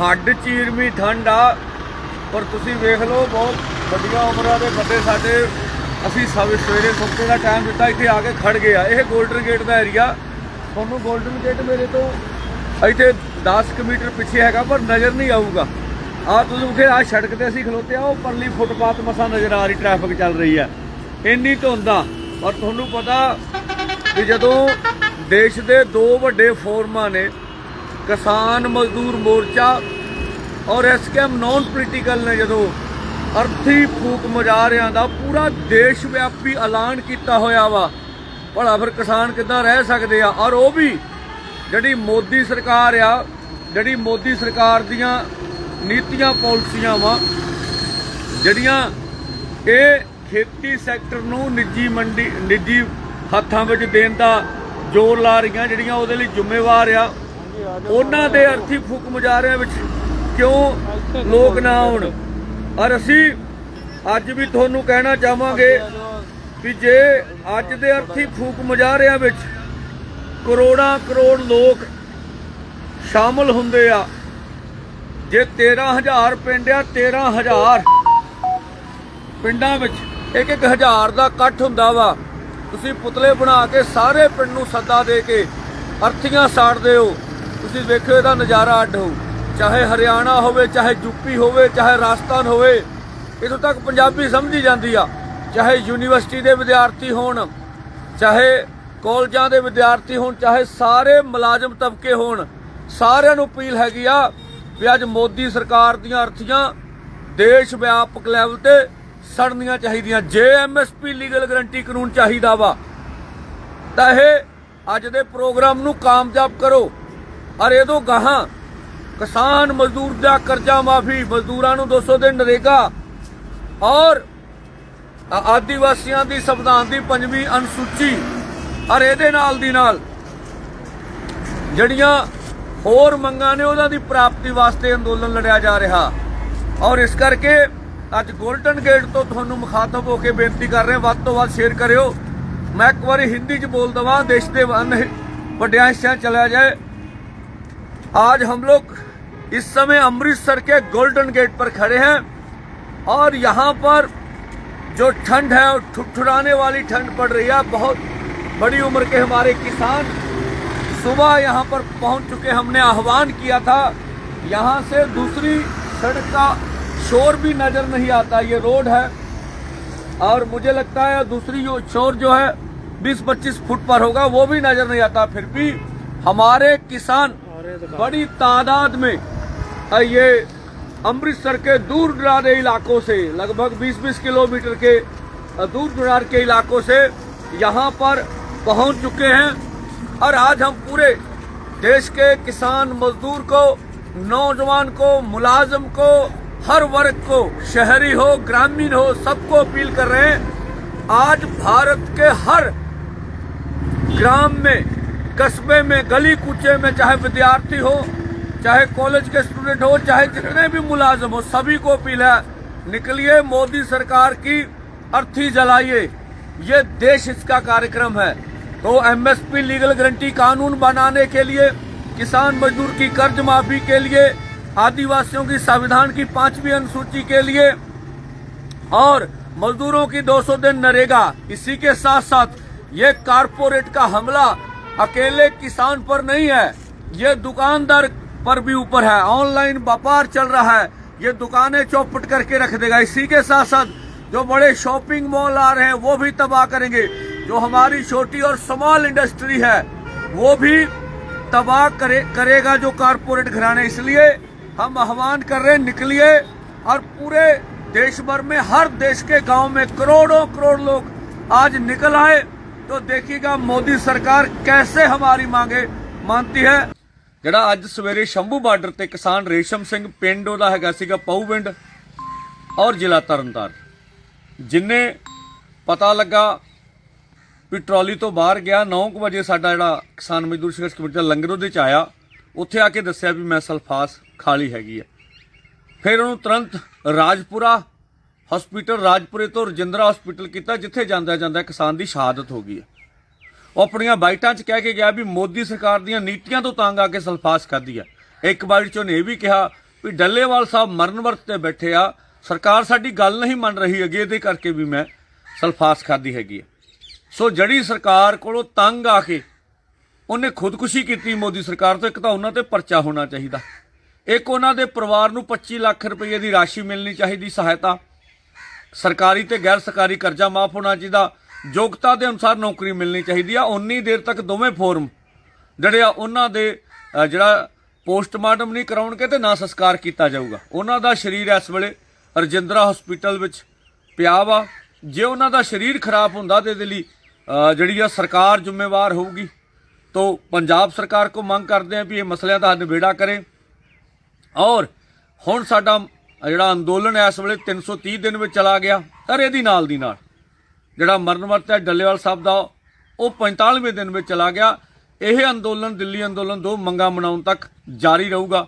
ਹੱਡ ਚੀਰਵੀਂ ਠੰਡ ਆ, ਪਰ ਤੁਸੀਂ ਵੇਖ ਲਓ, ਬਹੁਤ ਵੱਡੀਆਂ ਉਮਰਾਂ ਦੇ ਬੰਦੇ ਸਾਡੇ। ਅਸੀਂ ਸਵੇ ਸਵੇਰੇ ਸੁੱਤੇ ਦਾ ਟਾਈਮ ਦਿੱਤਾ, ਇੱਥੇ ਆ ਕੇ ਖੜ ਗਏ ਆ। ਇਹ 골ਡਨ ਗੇਟ ਦਾ ਏਰੀਆ ਤੁਹਾਨੂੰ 골ਡਨ ਗੇਟ ਮੇਰੇ ਤੋਂ ਇੱਥੇ 10 ਕੁ ਮੀਟਰ ਪਿੱਛੇ ਹੈਗਾ, ਪਰ ਨਜ਼ਰ ਨਹੀਂ ਆਊਗਾ। ਆ ਤੁਸੀਂ ਉਥੇ, ਆ ਸੜਕ ਤੇ ਅਸੀਂ ਖਲੋਤੇ ਆ, ਉਹ ਪਰਲੀ ਫੁੱਟਪਾਥ ਮਸਾ ਨਜ਼ਰ ਆ ਰਹੀ ਟ੍ਰੈਫਿਕ ਚੱਲ ਰਹੀ ਆ। ਇੰਨੀ ਧੁੰਦ ਆ, ਪਰ ਤੁਹਾਨੂੰ ਪਤਾ ਕਿ ਜਦੋਂ ਦੇਸ਼ ਦੇ ਦੋ ਵੱਡੇ ਫੋਰਮਾਂ ਨੇ ਕਿਸਾਨ ਮਜ਼ਦੂਰ ਮੋਰਚਾ ਔਰ ਐਸਕੇਐਮ ਨਾਨ ਪੋਲੀਟੀਕਲ ਨੇ ਜਦੋਂ ਅਰਥੀ ਫੂਕ ਮੁਜ਼ਾਹਰਿਆਂ ਦਾ ਪੂਰਾ ਦੇਸ਼ ਵਿਆਪੀ ਐਲਾਨ ਕੀਤਾ ਹੋਇਆ ਵਾ, ਭਲਾ ਫਿਰ ਕਿਸਾਨ ਕਿੱਦਾਂ ਰਹਿ ਸਕਦੇ ਆ? ਔਰ ਉਹ ਵੀ ਜਿਹੜੀ ਮੋਦੀ ਸਰਕਾਰ ਆ, ਜਿਹੜੀ ਮੋਦੀ ਸਰਕਾਰ ਦੀਆਂ ਨੀਤੀਆਂ ਪਾਲਿਸੀਆਂ ਵਾ, ਜਿਹੜੀਆਂ ਇਹ ਖੇਤੀ ਸੈਕਟਰ ਨੂੰ ਨਿੱਜੀ ਮੰਡੀ, ਨਿੱਜੀ ਹੱਥਾਂ ਵਿੱਚ ਦੇਣ ਦਾ ਜ਼ੋਰ ਲਾ ਰਹੀਆਂ, ਜਿਹੜੀਆਂ ਉਹਦੇ ਲਈ ਜ਼ਿੰਮੇਵਾਰ ਆ ਉਹਨਾਂ ਦੇ ਅਰਥੀ ਫੂਕ ਮੁਜ਼ਾਰਿਆਂ ਵਿੱਚ ਕਿਉਂ ਲੋਕ ਨਾ ਆਉਣ? ਔਰ ਅਸੀਂ ਅੱਜ ਵੀ ਤੁਹਾਨੂੰ ਕਹਿਣਾ ਚਾਹਾਂਗੇ ਕਿ ਜੇ ਅੱਜ ਦੇ ਅਰਥੀ ਫੂਕ ਮੁਜ਼ਾਹਰਿਆਂ ਵਿੱਚ ਕਰੋੜਾਂ ਕਰੋੜ ਲੋਕ ਸ਼ਾਮਲ ਹੁੰਦੇ ਆ, ਜੇ 13000 ਪਿੰਡ ਆ 13000 ਪਿੰਡਾਂ ਵਿੱਚ ਇੱਕ ਇੱਕ ਹਜ਼ਾਰ ਦਾ ਇਕੱਠ ਹੁੰਦਾ ਵਾ, ਤੁਸੀਂ ਪੁਤਲੇ ਬਣਾ ਕੇ ਸਾਰੇ ਪਿੰਡ ਨੂੰ ਸੱਦਾ ਦੇ ਕੇ ਅਰਥੀਆਂ ਸਾੜਦੇ ਹੋ। ਤੁਸੀਂ ਵੇਖੋ ਇਹਦਾ ਨਜ਼ਾਰਾ ਅੱਡ ਹੋਊ। ਚਾਹੇ ਹਰਿਆਣਾ ਹੋਵੇ, ਚਾਹੇ ਯੂਪੀ ਹੋਵੇ, ਚਾਹੇ ਰਾਜਸਥਾਨ ਹੋਵੇ, ਇਥੋਂ ਤੱਕ ਪੰਜਾਬੀ ਸਮਝੀ ਜਾਂਦੀ ਆ। ਚਾਹੇ ਯੂਨੀਵਰਸਿਟੀ ਦੇ ਵਿਦਿਆਰਥੀ ਹੋਣ, ਚਾਹੇ ਕਾਲਜਾਂ ਦੇ ਵਿਦਿਆਰਥੀ ਹੋਣ, ਚਾਹੇ ਸਾਰੇ ਮੁਲਾਜ਼ਮ ਤਬਕੇ ਹੋਣ, ਸਾਰਿਆਂ ਨੂੰ ਅਪੀਲ ਹੈਗੀ ਆ ਵੀ ਅੱਜ ਮੋਦੀ ਸਰਕਾਰ ਦੀਆਂ ਅਰਥੀਆਂ ਦੇਸ਼ ਵਿਆਪਕ ਲੈਵਲ ਤੇ ਸੜਨੀਆਂ ਚਾਹੀਦੀਆਂ। ਜੇ ਐਮਐਸਪੀ ਲੀਗਲ ਗਰੰਟੀ ਕਾਨੂੰਨ ਚਾਹੀਦਾ ਵਾ, ਤਾਂ ਇਹ ਅੱਜ ਦੇ ਪ੍ਰੋਗਰਾਮ ਨੂੰ ਕਾਮਯਾਬ ਕਰੋ। ਔਰ ਇਹ ਇਹਦੋਂ ਗਾਹਾਂ ਕਿਸਾਨ ਮਜ਼ਦੂਰ ਦਾ ਕਰਜ਼ਾ ਮਾਫੀ, ਮਜ਼ਦੂਰਾਂ ਨੂੰ 200 ਦਿਨ ਨਰੇਗਾ। ਔਰ ਆਦੀਵਾਸੀਆਂ ਦੀ ਸੰਵਿਧਾਨ ਦੀ ਪੰਜਵੀਂ ਅਨੁਸੂਚੀ, ਔਰ ਇਹਦੇ ਨਾਲ ਦੀ ਨਾਲ ਜਿਹੜੀਆਂ ਹੋਰ ਮੰਗਾਂ ਨੇ ਉਹਨਾਂ ਦੀ ਪ੍ਰਾਪਤੀ ਵਾਸਤੇ ਅੰਦੋਲਨ ਲੜਿਆ ਜਾ ਰਿਹਾ। ਔਰ ਇਸ ਕਰਕੇ ਅੱਜ ਗੋਲਡਨ ਗੇਟ ਤੋਂ ਤੁਹਾਨੂੰ ਮੁਖਾਤਬ ਹੋ ਕੇ ਬੇਨਤੀ ਕਰ ਰਹੇ, ਵੱਧ ਤੋਂ ਵੱਧ ਸ਼ੇਅਰ ਕਰਿਓ। ਮੈਂ ਇੱਕ ਵਾਰੀ ਹਿੰਦੀ 'ਚ ਬੋਲ ਦਵਾਂ, ਦੇਸ਼ ਦੇ ਵੱਡੇ ਹਿੱਸਿਆਂ ਚਲਿਆ ਜਾਏ। आज हम लोग इस समय अमृतसर के गोल्डन गेट पर खड़े हैं और यहाँ पर जो ठंड है ठुठुराने वाली ठंड पड़ रही है बहुत बड़ी उम्र के हमारे किसान सुबह यहाँ पर पहुँच चुके हमने आह्वान किया था, यहाँ से दूसरी सड़क का शोर भी नज़र नहीं आता, ये रोड है। और मुझे लगता है दूसरी जो शोर जो है 20-25 फुट पर होगा, वो भी नज़र नहीं आता। फिर भी हमारे किसान बड़ी तादाद में ये अमृतसर के दूर दरारे इलाकों से, लगभग 20-20 किलोमीटर के दूर दरार के इलाकों से यहाँ पर पहुँच चुके हैं। और आज हम पूरे देश के किसान मजदूर को, नौजवान को, मुलाजम को, हर वर्ग को, शहरी हो, ग्रामीण हो, सबको अपील कर रहे हैं। आज भारत के हर ग्राम में कस्बे में, गली कूचे में, चाहे विद्यार्थी हो, चाहे कॉलेज के स्टूडेंट हो, चाहे जितने भी मुलाजम हो, सभी को अपील है, निकलिए मोदी सरकार की अर्थी जलाइए। ये देश इसका कार्यक्रम है। तो एमएसपी लीगल गारंटी कानून बनाने के लिए, किसान मजदूर की कर्ज माफ़ी के लिए, आदिवासियों की संविधान की पांचवी अनुसूची के लिए, और मजदूरों की 200 दिन नरेगा। इसी के साथ साथ ये कारपोरेट का हमला अकेले किसान पर नहीं है। ये दुकानदार पर भी ऊपर है। ऑनलाइन व्यापार चल रहा है। ये दुकानें चौपट करके रख देगा। इसी के साथ साथ जो बड़े शॉपिंग मॉल आ रहे हैं, वो भी तबाह करेंगे। जो हमारी छोटी और स्मॉल इंडस्ट्री है, वो भी तबाह करे, करेगा जो कारपोरेट घराने। इसलिए हम आह्वान कर रहे हैं, निकलिए और पूरे देश भर में, हर देश के गाँव में करोड़ों करोड़ लोग आज निकल आए। तो देखिएगा मोदी सरकार कैसे हमारी मांगे मानती है ਜਿਹੜਾ ਅੱਜ ਸਵੇਰੇ ਸ਼ੰਭੂ ਬਾਰਡਰ ਤੇ ਕਿਸਾਨ ਰੇਸ਼ਮ ਸਿੰਘ ਪਿੰਡ ਉਹਦਾ ਹੈਗਾ ਸੀਗਾ ਪਉਵਿੰਡ ਔਰ ਜ਼ਿਲ੍ਹਾ ਤਰਨਤਾਰਨ ਜਿੰਨੇ ਪਤਾ ਲੱਗਾ ਵੀ ਟਰਾਲੀ ਤੋਂ ਬਾਹਰ ਗਿਆ 9 ਵਜੇ ਸਾਡਾ ਜਿਹੜਾ ਕਿਸਾਨ ਮਜ਼ਦੂਰ ਸੰਘਰਸ਼ ਕਮੇਟੀ ਦਾ ਲੰਗਰ ਉਹਦੇ ਚ ਆਇਆ ਉੱਥੇ ਆ ਕੇ ਦੱਸਿਆ ਵੀ ਮੈਂ ਸਲਫਾਸ ਖਾਲੀ ਹੈਗੀ ਹੈ ਫਿਰ ਉਹਨੂੰ ਤੁਰੰਤ ਰਾਜਪੁਰਾ ਹਸਪੀਟਲ ਰਾਜਪੁਰੇ ਤੋਂ ਰਜਿੰਦਰਾ ਹਸਪੀਟਲ ਕੀਤਾ, ਜਿੱਥੇ ਜਾਂਦਾ ਜਾਂਦਾ ਕਿਸਾਨ ਦੀ ਸ਼ਹਾਦਤ ਹੋ ਗਈ ਹੈ। ਉਹ ਆਪਣੀਆਂ ਬਾਈਟਾਂ 'ਚ ਕਹਿ ਕੇ ਗਿਆ ਵੀ ਮੋਦੀ ਸਰਕਾਰ ਦੀਆਂ ਨੀਤੀਆਂ ਤੋਂ ਤੰਗ ਆ ਕੇ ਸਲਫਾਸ ਖਾਧੀ ਹੈ। ਇੱਕ ਵਾਰੀ 'ਚ ਉਹਨੇ ਇਹ ਵੀ ਕਿਹਾ ਵੀ ਡੱਲੇਵਾਲ ਸਾਹਿਬ ਮਰਨ ਵਰਤ ਤੇ ਬੈਠੇ ਆ, ਸਰਕਾਰ ਸਾਡੀ ਗੱਲ ਨਹੀਂ ਮੰਨ ਰਹੀ ਹੈਗੀ, ਇਹਦੇ ਕਰਕੇ ਵੀ ਮੈਂ ਸਲਫਾਸ ਖਾਦੀ ਹੈਗੀ ਹੈ। ਸੋ ਜਿਹੜੀ ਸਰਕਾਰ ਕੋਲੋਂ ਤੰਗ ਆ ਕੇ ਉਹਨੇ ਖੁਦਕੁਸ਼ੀ ਕੀਤੀ ਮੋਦੀ ਸਰਕਾਰ ਤੋਂ, ਇੱਕ ਤਾਂ ਉਹਨਾਂ ਤੇ ਪਰਚਾ ਹੋਣਾ ਚਾਹੀਦਾ। ਇੱਕ ਉਹਨਾਂ ਦੇ ਪਰਿਵਾਰ ਨੂੰ 25 ਲੱਖ ਰੁਪਏ ਦੀ ਰਾਸ਼ੀ ਮਿਲਣੀ ਚਾਹੀਦੀ, ਸਹਾਇਤਾ। ਸਰਕਾਰੀ ਤੇ ਗੈਰ ਸਰਕਾਰੀ ਕਰਜ਼ਾ ਮਾਫ ਹੋਣਾ ਚਾਹੀਦਾ। ਯੋਗਤਾ ਦੇ ਅਨੁਸਾਰ ਨੌਕਰੀ ਮਿਲਣੀ ਚਾਹੀਦੀ ਆ। ਉਨੀ ਦੇਰ ਤੱਕ ਦੋਵੇਂ ਫੋਰਮ ਜਿਹੜੇ ਆ, ਉਹਨਾਂ ਦੇ ਜਿਹੜਾ ਪੋਸਟਮਾਰਟਮ ਨਹੀਂ ਕਰਾਉਣਗੇ ਤੇ ਨਾ ਸੰਸਕਾਰ ਕੀਤਾ ਜਾਊਗਾ। ਉਹਨਾਂ ਦਾ ਸਰੀਰ ਇਸ ਵੇਲੇ ਰਜਿੰਦਰਾ ਹਸਪੀਟਲ ਵਿੱਚ ਪਿਆ ਵਾ। ਜੇ ਉਹਨਾਂ ਦਾ ਸਰੀਰ ਖਰਾਬ ਹੁੰਦਾ ਤੇ ਇਹਦੇ ਲਈ ਜਿਹੜੀ ਆ ਸਰਕਾਰ ਜ਼ਿੰਮੇਵਾਰ ਹੋਊਗੀ। ਤੋਂ ਪੰਜਾਬ ਸਰਕਾਰ ਕੋ ਮੰਗ ਕਰਦੇ ਆ ਵੀ ਇਹ ਮਸਲਿਆਂ ਦਾ ਨਿਬੇੜਾ ਕਰੇ। ਔਰ ਹੁਣ ਸਾਡਾ ਜਿਹੜਾ ਅੰਦੋਲਨ ਹੈ ਇਸ ਵੇਲੇ 330 ਦਿਨ ਵਿੱਚ ਚਲਾ ਗਿਆ ਪਰ ਇਹਦੀ ਨਾਲ ਦੀ ਨਾਲ। ਜਿਹੜਾ ਮਰਨ ਵਰਤ ਹੈ ਡੱਲੇਵਾਲ ਸਾਹਿਬ ਦਾ, ਉਹ 45ਵੇਂ ਦਿਨ ਵਿੱਚ ਚਲਾ ਗਿਆ। ਇਹ ਅੰਦੋਲਨ, ਦਿੱਲੀ ਅੰਦੋਲਨ ਦੋ ਮੰਗਾ ਮਨਾਉਣ ਤੱਕ ਜਾਰੀ ਰਹੂਗਾ।